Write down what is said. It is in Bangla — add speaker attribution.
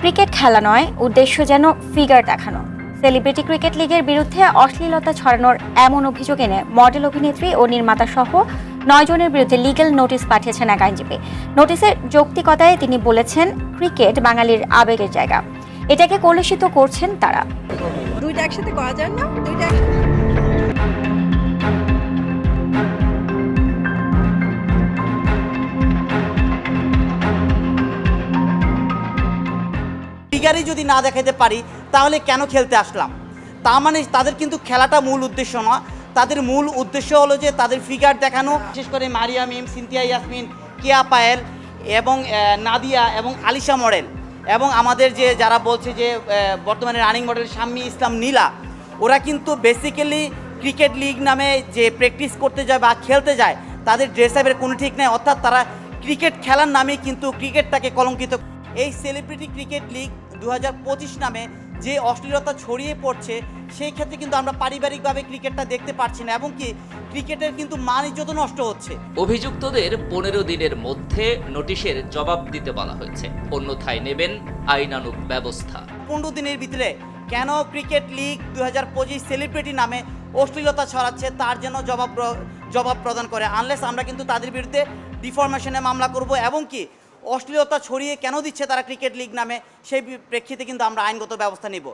Speaker 1: ক্রিকেট খেলা নয়, উদ্দেশ্য যেন ফিগার দেখানো। সেলিব্রিটি ক্রিকেট লিগের বিরুদ্ধে অশ্লীলতা ছড়ানোর এমন অভিযোগ এনে মডেল অভিনেত্রী ও নির্মাতা সহ নয় জনের বিরুদ্ধে লিগ্যাল নোটিশ পাঠিয়েছেন এক আইনজীবী। নোটিশের যৌক্তিকতায় তিনি বলেছেন, ক্রিকেট বাঙালির আবেগের জায়গা। এটাকে কলুষিত করছেন তারা।
Speaker 2: দুইটা একসাথে করা যায় না? দুইটা
Speaker 3: ফিগারই যদি না দেখাতে পারি, তাহলে কেন খেলতে আসলাম? তা মানে তাদের কিন্তু খেলাটা মূল উদ্দেশ্য নয়। তাদের মূল উদ্দেশ্য হলো যে তাদের ফিগার দেখানো, বিশেষ করে মারিয়া মিম, সিনথিয়া ইয়াসমিন, কিয়া পায়েল এবং নাদিয়া এবং আলিশা মডেল এবং আমাদের যে যারা বলছে যে বর্তমানে রানিং মডেল শাম্মী ইসলাম নীলা, ওরা কিন্তু বেসিক্যালি ক্রিকেট লিগ নামে যে প্র্যাকটিস করতে যায় বা খেলতে যায়, তাদের ড্রেস আপের কোনো ঠিক নেই। অর্থাৎ তারা ক্রিকেট খেলার নামে কিন্তু ক্রিকেটটাকে কলঙ্কিত এই সেলিব্রিটি ক্রিকেট লিগ দু হাজার পঁচিশ নামে যে অশ্লীলতা ছড়িয়ে পড়ছে সেই ক্ষেত্রে কিন্তু আমরা পারিবারিকভাবে ক্রিকেটটা দেখতে পারছি না এবং কি ক্রিকেটের কিন্তু মান ইজ্জত নষ্ট হচ্ছে।
Speaker 4: অভিযুক্তদের পনেরো দিনের মধ্যে নোটিশের জবাব দিতে বলা হয়েছে। অন্যথায় নেবেন আইনানুগ ব্যবস্থা।
Speaker 3: পনেরো দিনের ভিতরে কেন ক্রিকেট লিগ দু হাজার পঁচিশ সেলিব্রিটি নামে অশ্লীলতা ছড়াচ্ছে তার জন্য জবাব জবাব প্রদান করে আনলেস আমরা কিন্তু তাদের বিরুদ্ধে ডিফরমেশনে মামলা করব এবং কি অশ্লীলতা ছড়িয়ে কেন দিচ্ছে তারা ক্রিকেট লিগ নামে, সেই প্রেক্ষিতে কিন্তু আমরা আইনগত ব্যবস্থা নিব।